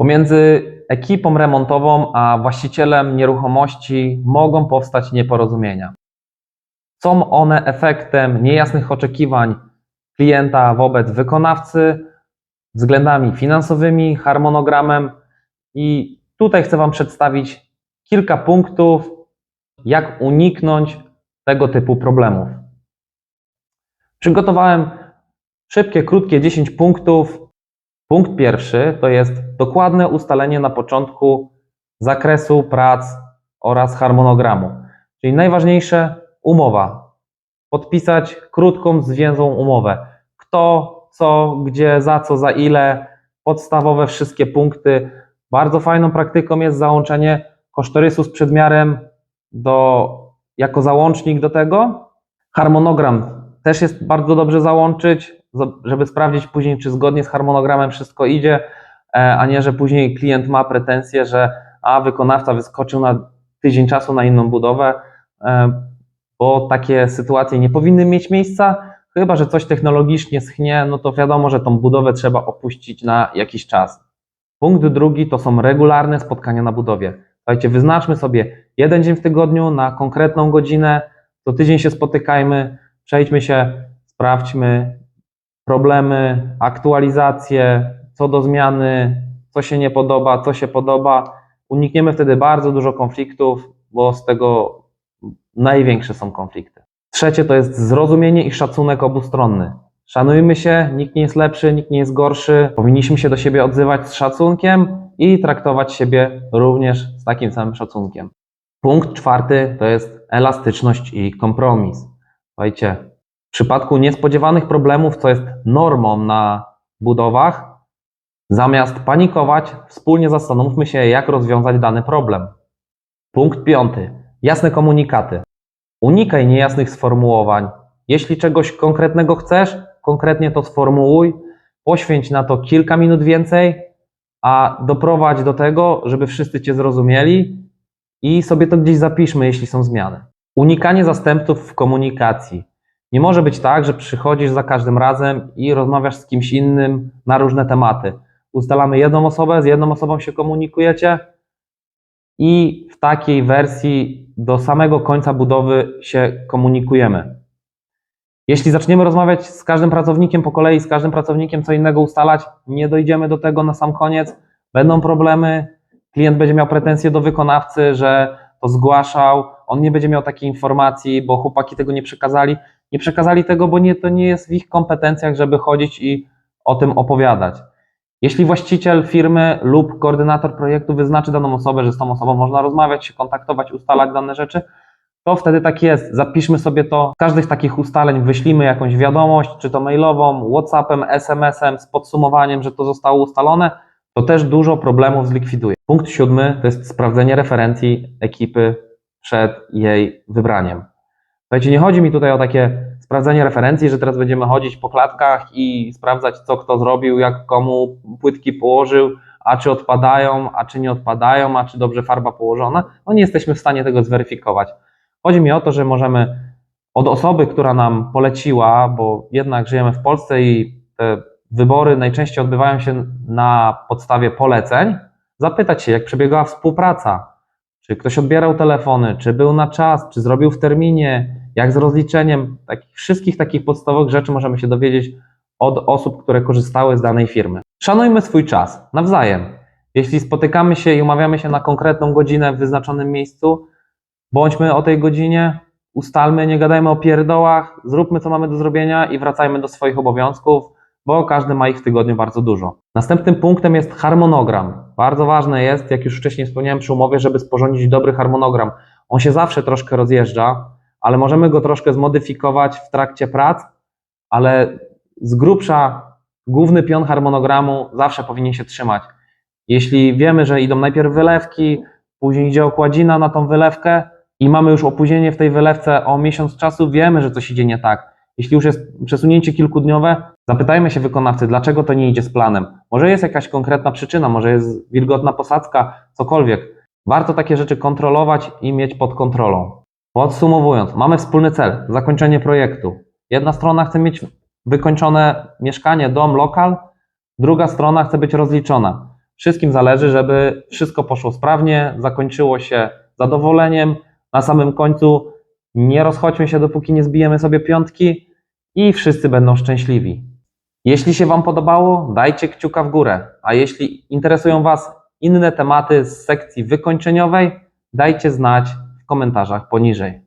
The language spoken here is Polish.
Pomiędzy ekipą remontową a właścicielem nieruchomości mogą powstać nieporozumienia. Są one efektem niejasnych oczekiwań klienta wobec wykonawcy, względami finansowymi, harmonogramem i tutaj chcę Wam przedstawić kilka punktów, jak uniknąć tego typu problemów. Przygotowałem szybkie, krótkie 10 punktów. Punkt pierwszy to jest dokładne ustalenie na początku zakresu prac oraz harmonogramu. Czyli najważniejsze umowa. Podpisać krótką, zwięzłą umowę. Kto, co, gdzie, za co, za ile, podstawowe wszystkie punkty. Bardzo fajną praktyką jest załączenie kosztorysu z przedmiarem do, jako załącznik do tego. Harmonogram też jest bardzo dobrze załączyć, żeby sprawdzić później, czy zgodnie z harmonogramem wszystko idzie, e, a nie, że później klient ma pretensje, że a wykonawca wyskoczył na tydzień czasu na inną budowę, e, bo takie sytuacje nie powinny mieć miejsca, chyba że coś technologicznie schnie, no to wiadomo, że tą budowę trzeba opuścić na jakiś czas. Punkt drugi to są regularne spotkania na budowie. Słuchajcie, wyznaczmy sobie jeden dzień w tygodniu na konkretną godzinę, co tydzień się spotykajmy, przejdźmy się, sprawdźmy problemy, aktualizacje, co do zmiany, co się nie podoba, co się podoba. Unikniemy wtedy bardzo dużo konfliktów, bo z tego największe są konflikty. Trzecie to jest zrozumienie i szacunek obustronny. Szanujmy się, nikt nie jest lepszy, nikt nie jest gorszy. Powinniśmy się do siebie odzywać z szacunkiem i traktować siebie również z takim samym szacunkiem. Punkt czwarty to jest elastyczność i kompromis. Słuchajcie, w przypadku niespodziewanych problemów, co jest normą na budowach, zamiast panikować, wspólnie zastanówmy się, jak rozwiązać dany problem. Punkt piąty. Jasne komunikaty. Unikaj niejasnych sformułowań. Jeśli czegoś konkretnego chcesz, konkretnie to sformułuj, poświęć na to kilka minut więcej, a doprowadź do tego, żeby wszyscy Cię zrozumieli i sobie to gdzieś zapiszmy, jeśli są zmiany. Unikanie zastępców w komunikacji. Nie może być tak, że przychodzisz za każdym razem i rozmawiasz z kimś innym na różne tematy. Ustalamy jedną osobę, z jedną osobą się komunikujecie i w takiej wersji do samego końca budowy się komunikujemy. Jeśli zaczniemy rozmawiać z każdym pracownikiem po kolei, z każdym pracownikiem co innego ustalać, nie dojdziemy do tego na sam koniec, będą problemy, klient będzie miał pretensje do wykonawcy, że to zgłaszał, on nie będzie miał takiej informacji, bo chłopaki tego nie przekazali. Nie przekazali tego, bo nie, to nie jest w ich kompetencjach, żeby chodzić i o tym opowiadać. Jeśli właściciel firmy lub koordynator projektu wyznaczy daną osobę, że z tą osobą można rozmawiać, się kontaktować, ustalać dane rzeczy, to wtedy tak jest. Zapiszmy sobie to. Z każdych takich ustaleń wyślimy jakąś wiadomość, czy to mailową, WhatsAppem, SMS-em z podsumowaniem, że to zostało ustalone. To też dużo problemów zlikwiduje. Punkt siódmy to jest sprawdzenie referencji ekipy przed jej wybraniem. Słuchajcie, nie chodzi mi tutaj o takie sprawdzenie referencji, że teraz będziemy chodzić po klatkach i sprawdzać, co kto zrobił, jak komu płytki położył, a czy odpadają, a czy nie odpadają, a czy dobrze farba położona. No nie jesteśmy w stanie tego zweryfikować. Chodzi mi o to, że możemy od osoby, która nam poleciła, bo jednak żyjemy w Polsce i te wybory najczęściej odbywają się na podstawie poleceń, zapytać się, jak przebiegała współpraca, czy ktoś odbierał telefony, czy był na czas, czy zrobił w terminie, jak z rozliczeniem. Takich, wszystkich takich podstawowych rzeczy możemy się dowiedzieć od osób, które korzystały z danej firmy. Szanujmy swój czas nawzajem. Jeśli spotykamy się i umawiamy się na konkretną godzinę w wyznaczonym miejscu, bądźmy o tej godzinie, ustalmy, nie gadajmy o pierdołach, zróbmy co mamy do zrobienia i wracajmy do swoich obowiązków, bo każdy ma ich w tygodniu bardzo dużo. Następnym punktem jest harmonogram. Bardzo ważne jest, jak już wcześniej wspomniałem przy umowie, żeby sporządzić dobry harmonogram. On się zawsze troszkę rozjeżdża, ale możemy go troszkę zmodyfikować w trakcie prac, ale z grubsza główny pion harmonogramu zawsze powinien się trzymać. Jeśli wiemy, że idą najpierw wylewki, później idzie okładzina na tą wylewkę i mamy już opóźnienie w tej wylewce o miesiąc czasu, wiemy, że coś idzie nie tak. Jeśli już jest przesunięcie kilkudniowe, zapytajmy się wykonawcy, dlaczego to nie idzie z planem. Może jest jakaś konkretna przyczyna, może jest wilgotna posadzka, cokolwiek. Warto takie rzeczy kontrolować i mieć pod kontrolą. Podsumowując, mamy wspólny cel zakończenie projektu. Jedna strona chce mieć wykończone mieszkanie, dom, lokal, druga strona chce być rozliczona. Wszystkim zależy, żeby wszystko poszło sprawnie, zakończyło się zadowoleniem. Na samym końcu nie rozchodźmy się, dopóki nie zbijemy sobie piątki i wszyscy będą szczęśliwi. Jeśli się Wam podobało, dajcie kciuka w górę, a jeśli interesują Was inne tematy z sekcji wykończeniowej, dajcie znać komentarzach poniżej.